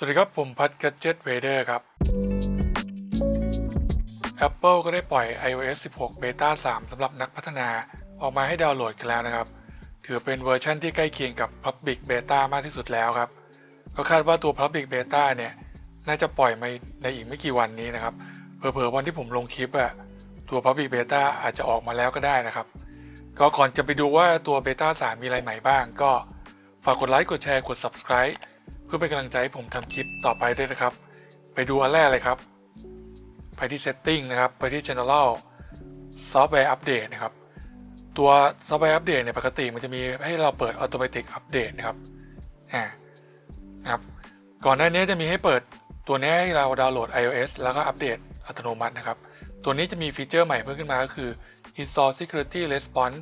สวัสดีครับผมพัดกัจเจ็ตเวเดอร์ครับ Apple ก็ได้ปล่อย iOS 16 Beta 3สำหรับนักพัฒนาออกมาให้ดาวน์โหลดกันแล้วนะครับ ถือเป็นเวอร์ชันที่ใกล้เคียงกับ Public Beta มากที่สุดแล้วครับ ก็คาดว่าตัว Public Beta เนี่ย น่าจะปล่อยมาในอีกไม่กี่วันนี้นะครับเผลอๆวันที่ผมลงคลิปอะตัว Public Beta อาจจะออกมาแล้วก็ได้นะครับ ก็ก่อนจะไปดูว่าตัว Beta 3 มีอะไรใหม่บ้าง ก็ฝากกดไลค์กดแชร์กด Subscribe เพื่อเป็นกำลังใจให้ผมทำคลิปต่อไปด้วยนะครับ ไปดูอันแรกเลยครับ ไปที่ Setting นะครับ ไปที่ General Software Update นะครับ ตัว Software Update เนี่ยปกติมันจะมีให้เราเปิด Automatic Update นะครับอ่านะครับ ก่อนหน้านี้จะมีให้เปิดตัวนี้ให้เราดาวน์โหลด iOS แล้วก็อัปเดตอัตโนมัตินะครับ ตัวนี้จะมีฟีเจอร์ใหม่เพิ่มขึ้นมาก็คือ Install Security Response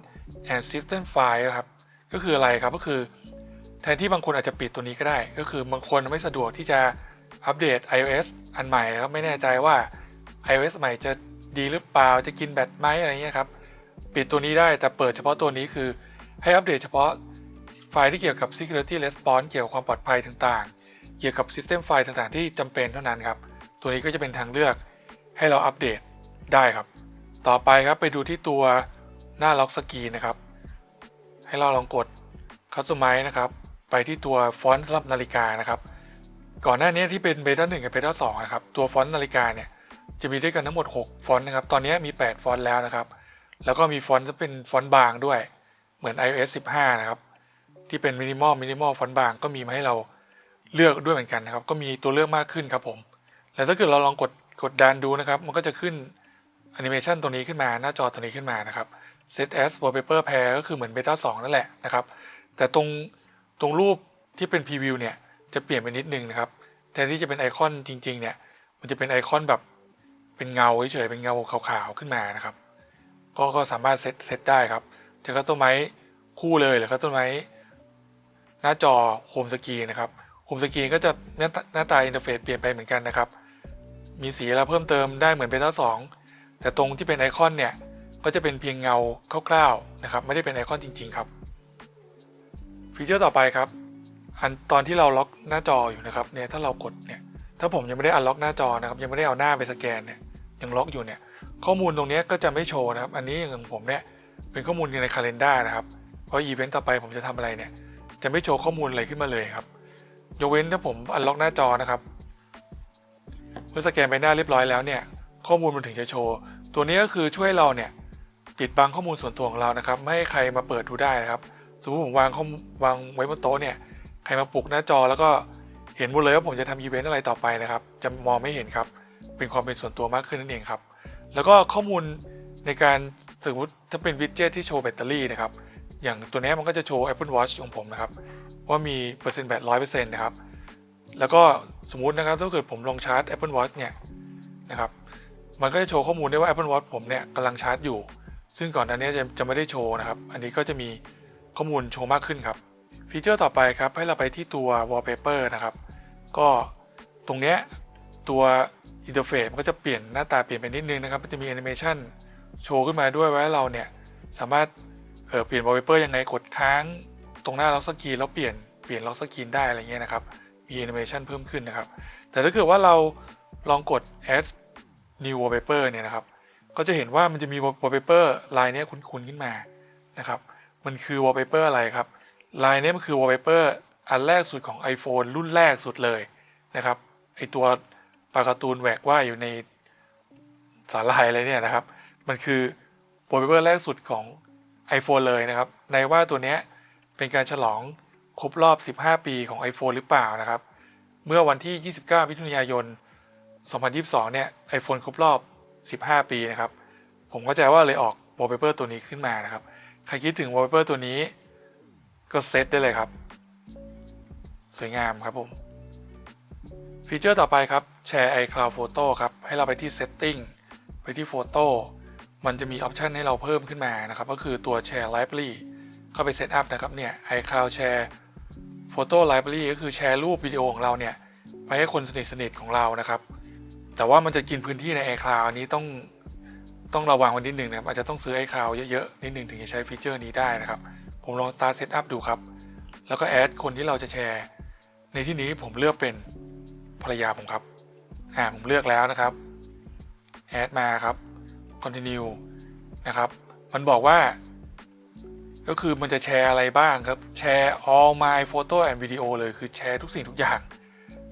and System File ครับ ก็คืออะไรครับ ก็คือ ทนที่บางคนอาจจะปิดตัวนี้ก็ได้ ก็คือบางคนไม่สะดวกที่จะอัปเดต iOS อันใหม่ครับไม่แน่ใจว่า iOS ใหม่จะดีหรือเปล่าจะกินแบตไหมอะไรเงี้ยครับปิดตัวนี้ได้แต่เปิดเฉพาะตัวนี้คือให้อัปเดตเฉพาะไฟล์ที่เกี่ยวกับ Security Response เกี่ยวกับความปลอดภัยต่างๆ เกี่ยวกับ System ไฟล์ต่างๆ ที่จำเป็นเท่านั้นครับตัวนี้ก็จะเป็นทางเลือกให้เราอัปเดตได้ครับ ต่อไปครับไปดูที่ตัวหน้าล็อกสกรีนนะครับ ให้เราลองกด Customize นะครับ ไปที่ตัวฟอนต์สำหรับนาฬิกานะครับ ก่อนหน้านี้ที่เป็นเบต้า1กับเบต้า2นะครับ ตัวฟอนต์นาฬิกาเนี่ยจะมีด้วยกันทั้งหมด 6 ฟอนต์นะครับ ตอนนี้มี 8 ฟอนต์แล้วนะครับ แล้วก็มีฟอนต์ที่เป็นฟอนต์บางด้วย เหมือน iOS 15 นะครับ ที่เป็นมินิมอลมินิมอลฟอนต์บางก็มีมาให้เราเลือกด้วยเหมือนกันนะครับ ก็มีตัวเลือกมากขึ้นครับผม แล้วถ้าเกิดเราลองกดกดดันดูนะครับ มันก็จะขึ้นแอนิเมชันตัวนี้ขึ้นมาหน้าจอตัวนี้ขึ้นมานะครับ set as wallpaper pair ก็คือเหมือนเบต้า2นั่นแหละนะครับ แต่ตรง ตรงรูปที่เป็นพรีวิวเนี่ยจะเปลี่ยนไปนิดนึงนะครับแทนที่จะเป็นไอคอนจริง ๆ เนี่ย มันจะเป็นไอคอนแบบเป็นเงาเฉยๆเป็นเงาขาวๆขึ้นมานะครับ ก็ก็สามารถเซตเซตได้ครับจะก็ต้นไม้คู่เลยหรือก็ต้นไม้หน้าจอโฮมสกรีนนะครับโฮมสกรีนก็จะหน้าตาหน้าตาอินเทอร์เฟซเปลี่ยนไปเหมือนกันนะครับ มีสีอะไรเพิ่มเติมได้เหมือนเบต้าสองแต่ตรงที่เป็นไอคอนเนี่ยก็จะเป็นเพียงเงาคร่าวๆนะครับ ไม่ได้เป็นไอคอนจริง ๆ ครับ ฟีเจอร์ต่อไปครับอันตอนที่เราล็อกหน้าจออยู่นะครับเนี่ยถ้าเรากดเนี่ยถ้าผมยังไม่ได้อันล็อกหน้าจอนะครับยังไม่ได้เอาหน้าไปสแกนเนี่ยยังล็อกอยู่เนี่ยข้อมูลตรงนี้ก็จะไม่โชว์นะครับ อันนี้อย่างผมเนี่ยเป็นข้อมูลในคาล endar นะครับเพราะอีเวนต์ต่อไปผมจะทำอะไรเนี่ยจะไม่โชว์ข้อมูลอะไรขึ้นมาเลยครับยกเว้นถ้าผมอันล็อกหน้าจอนะครับเมื่อสแกนไปหน้าเรียบร้อยแล้วเนี่ยข้อมูลมันถึงจะโชว์ ตัวนี้ก็คือช่วยเราเนี่ยปิดบังข้อมูลส่วนตัวของเรานะครับ ไม่ให้ใครมาเปิดดูได้นะครับ มมติผมวางข้อวางไว้บนโต๊ะเนี่ยใครมาปลุกหน้าจอแล้วก็เห็นหมดเลยว่าผมจะทำอีเวนต์อะไรต่อไปนะครับ จะมองไม่เห็นครับ เป็นความเป็นส่วนตัวมากขึ้นนั่นเองครับ แล้วก็ข้อมูลในการสมมติถ้าเป็นวิดเจ็ตที่โชว์แบตเตอรี่นะครับ อย่างตัวนี้มันก็จะโชว์ Apple Watch ของผมนะครับ ว่ามีเปอร์เซ็นต์แบตร้อยเปอร์เซ็นต์นะครับ แล้วก็สมมุตินะครับถ้าเกิดผมลองชาร์จ Apple Watch เนี่ยนะครับ มันก็จะโชว์ข้อมูลได้ว่า Apple Watch ผมเนี่ยกำลังชาร์จอยู่ ซึ่งก่อนหน้านี้จะจะไม่ได้โชว์นะครับ อันนี้ก็จะมี ข้อมูลโชว์มากขึ้นครับ ฟีเจอร์ต่อไปครับให้เราไปที่ตัว wallpaper นะครับ ก็ตรงเนี้ยตัวอินเทอร์เฟซมันก็จะเปลี่ยนหน้าตาเปลี่ยนไปนิดนึงนะครับ มันจะมีแอนิเมชันโชว์ขึ้นมาด้วยว่าเราเนี่ยสามารถเเปลี่ยน wallpaper ยังไงกดค้างตรงหน้าล็อกสกรีนแล้วเปลี่ยนเปลี่ยนล็อกสกรีนได้อะไรเงี้ยนะครับ มีแอนิเมชันเพิ่มขึ้นนะครับ แต่ถ้าเกิดว่าเราลองกด add new wallpaper เนี่ยนะครับ ก็จะเห็นว่ามันจะมี wallpaper ลายเนี้ยคุ้นๆขึ้นมานะครับ มันคือ wallpaper อะไรครับลายนี้มันคือ wallpaper อันแรกสุดของ iPhone รุ่นแรกสุดเลยนะครับไอตัวปลาการ์ตูนแหวกว่ายอยู่ในสาลายอะไรเนี่ยนะครับ มันคือ wallpaper แรกสุดของ iPhone เลยนะครับ ในว่าตัวนี้เป็นการฉลองครบรอบ 15 ปีของ iPhone หรือเปล่านะครับ เมื่อวันที่ 29 มิถุนายน 2022 เนี่ย iPhone ครบรอบ 15 ปีนะครับ ผมเข้าใจว่าเลยออก wallpaper ตัวนี้ขึ้นมานะครับ ใครคิดถึง wallpaper ตัวนี้ ก็เซตได้เลยครับ สวยงามครับผม ฟีเจอร์ต่อไปครับแชร์ iCloud Photo ครับ ให้เราไปที่ Setting ไปที่ Photo มันจะมีออปชันให้เราเพิ่มขึ้นมานะครับ ก็คือตัว Share Library เข้าไป Set Up นะครับเนี่ย iCloud Share Photo Library ก็คือแชร์รูปวิดีโอของเราเนี่ย ไปให้คนสนิทสนิทของเรานะครับ แต่ว่ามันจะกินพื้นที่ใน iCloud อันนี้ต้อง ต้องระวังไว้นิดหนึ่งนะครับอาจจะต้องซื้อ iCloud เยอะๆนิดหนึ่งถึงจะใช้ฟีเจอร์นี้ได้นะครับ ผมลอง Start Setup ดูครับ แล้วก็แอดคนที่เราจะแชร์ ในที่นี้ผมเลือกเป็นภรรยาผมครับอ่าผมเลือกแล้วนะครับแอดมาครับ continue นะครับ มันบอกว่า ก็คือมันจะแชร์อะไรบ้างครับ แชร์ all my photo and video เลยคือแชร์ทุกสิ่งทุกอย่าง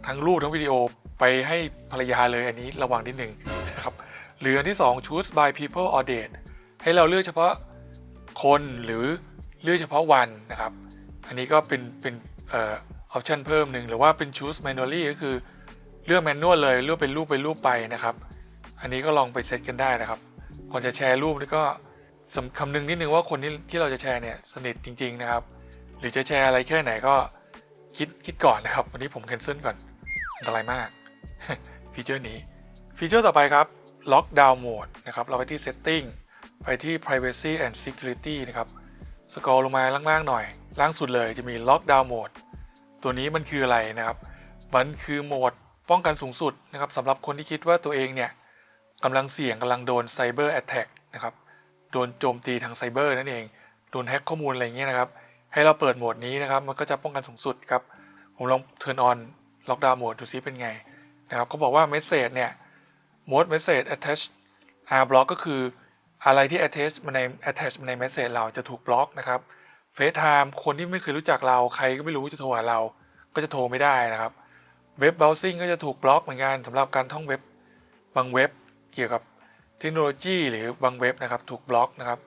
ทั้งรูปทั้งวิดีโอไปให้ภรรยาเลยอันนี้ระวังนิดหนึ่งนะครับ หรืออันที่ 2 choose by people or date ให้เราเลือกเฉพาะคนหรือเลือกเฉพาะวันนะครับ อันนี้ก็เป็นเป็นออ option เพิ่มหนึ่งหรือว่าเป็น choose manually ก็คือเลือก manual เลยเลือกเป็นรูปเป็นรูปไปนะครับ อันนี้ก็ลองไปเซตกันได้นะครับก่อนจะแชร์รูปนี่ก็สคำนึงนิดนึงว่าคนที่ที่เราจะแชร์เนี่ยสนิทจริง ๆนะครับ หรือจะแชร์อะไรแค่ไหนก็คิดคิดก่อนนะครับ วันนี้ผม cancel ก่อนอันตรายมากฟีเจอร์นี้ฟีเจอร์ต่อไปครับ Lockdown Mode นะครับเราไปที่ Setting ไปที่ Privacy and Security นะครับสกอลลงมาล่างๆหน่อย ล่างสุดเลยจะมี Lockdown Mode ตัวนี้มันคืออะไรนะครับ มันคือโหมดป้องกันสูงสุดนะครับสำหรับคนที่คิดว่าตัวเองเนี่ยกำลังเสี่ยงกำลังโดน Cyber Attack นะครับโดนโจมตีทางไซเบอร์นั่นเองโดนแฮ็กข้อมูลอะไรเงี้ยนะครับ ให้เราเปิดโหมดนี้นะครับ มันก็จะป้องกันสูงสุดครับ ผมลอง turn on lockdown mode ดูซิเป็นไงนะครับเขาบอกว่า message เนี่ย mode message attached r block ก็คืออะไรที่ attach มาใน attach มาใน message เราจะถูกบล็อกนะครับ FaceTime คนที่ไม่เคยรู้จักเราใครก็ไม่รู้จะโทรหาเรา ก็จะโทรไม่ได้นะครับเว็บ browsing ก็จะถูกบล็อกเหมือนกันสำหรับการท่องเว็บบางเว็บเกี่ยวกับเทคโนโลยีหรือบางเว็บนะครับถูกบล็อกนะครับ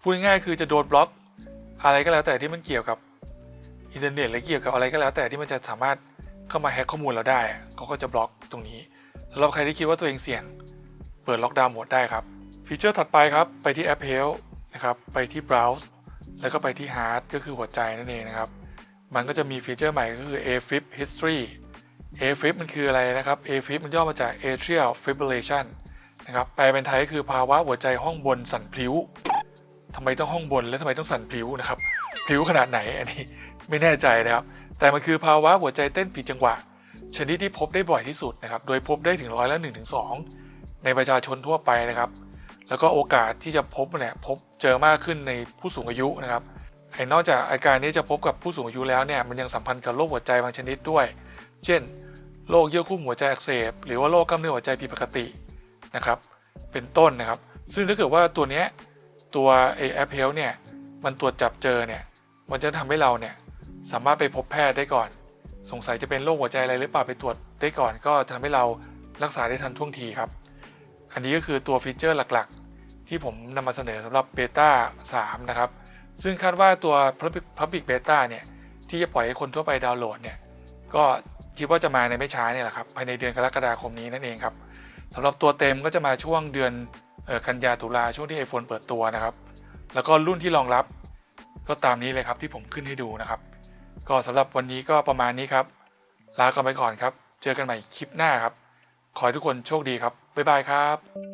พูดง่ายๆคือจะโดนบล็อก อะไรก็แล้วแต่ที่มันเกี่ยวกับอินเทอร์เน็ตหรือเกี่ยวกับอะไรก็แล้วแต่ที่มันจะสามารถเข้ามาแฮ็กข้อมูลเราได้เขาก็จะบล็อกตรงนี้ สำหรับใครที่คิดว่าตัวเองเสี่ยง เปิดล็อกดาวน์โหมดได้ครับ ฟีเจอร์ถัดไปครับ ไปที่แอป Help นะครับ ไปที่ Browse แล้วก็ไปที่ Heart ก็คือหัวใจนั่นเองนะครับ มันก็จะมีฟีเจอร์ใหม่ก็คือ AFib History AFib มันคืออะไรนะครับ AFib มันย่อมาจาก Atrial Fibrillation นะครับ แปลเป็นไทยก็คือภาวะหัวใจห้องบนสั่นพลิ้วทำไมต้องห้องบนและทำไมต้องสั่นพลิ้วนะครับพลิ้วขนาดไหนอันนี้ไม่แน่ใจนะครับ แต่มันคือภาวะหัวใจเต้นผิดจังหวะ ชนิดที่พบได้บ่อยที่สุดนะครับ โดยพบได้ถึงร้อยละ1นถึงสในประชาชนทั่วไปนะครับ แล้วก็โอกาสที่จะพบเนี่ยพบเจอมากขึ้นในผู้สูงอายุนะครับไอ้นอกจากอาการนี้จะพบกับผู้สูงอายุแล้วเนี่ยมันยังสัมพันธ์กับโรคหัวใจบางชนิดด้วย เช่นโรคเยื่อหุ้มหัวใจอักเสบ หรือว่าโรคกล้ามเนื้อหัวใจผิดปกตินะครับ เป็นต้นนะครับ ซึ่งถ้าเกิดว่าตัวนี้ตัวไอแอปเฮลเนี่ยมันตรวจจับเจอเนี่ยมันจะทำให้เราเนี่ยสามารถไปพบแพทย์ได้ก่อน สงสัยจะเป็นโรคหัวใจอะไรหรือเปล่าไปตรวจได้ก่อนก็จะทำให้เรารักษาได้ทันท่วงทีครับ อันนี้ก็คือตัวฟีเจอร์หลักๆ ที่ผมนำมาเสนอสำหรับเบต้า3นะครับ ซึ่งคาดว่าตัว Public Public Beta เนี่ย ที่จะปล่อยให้คนทั่วไปดาวน์โหลดเนี่ย ก็คิดว่าจะมาในไม่ช้าเนี่ยแหละครับ ภายในเดือนกรกฎาคมนี้นั่นเองครับสำหรับตัวเต็มก็จะมาช่วงเดือนกันยาตุลาช่วงที่ iPhone เปิดตัวนะครับ แล้วก็รุ่นที่รองรับก็ตามนี้เลยครับที่ผมขึ้นให้ดูนะครับ ก็สำหรับวันนี้ก็ประมาณนี้ครับ ลากันไปก่อนครับ เจอกันใหม่คลิปหน้าครับ ขอให้ทุกคนโชคดีครับ บ๊ายบายครับ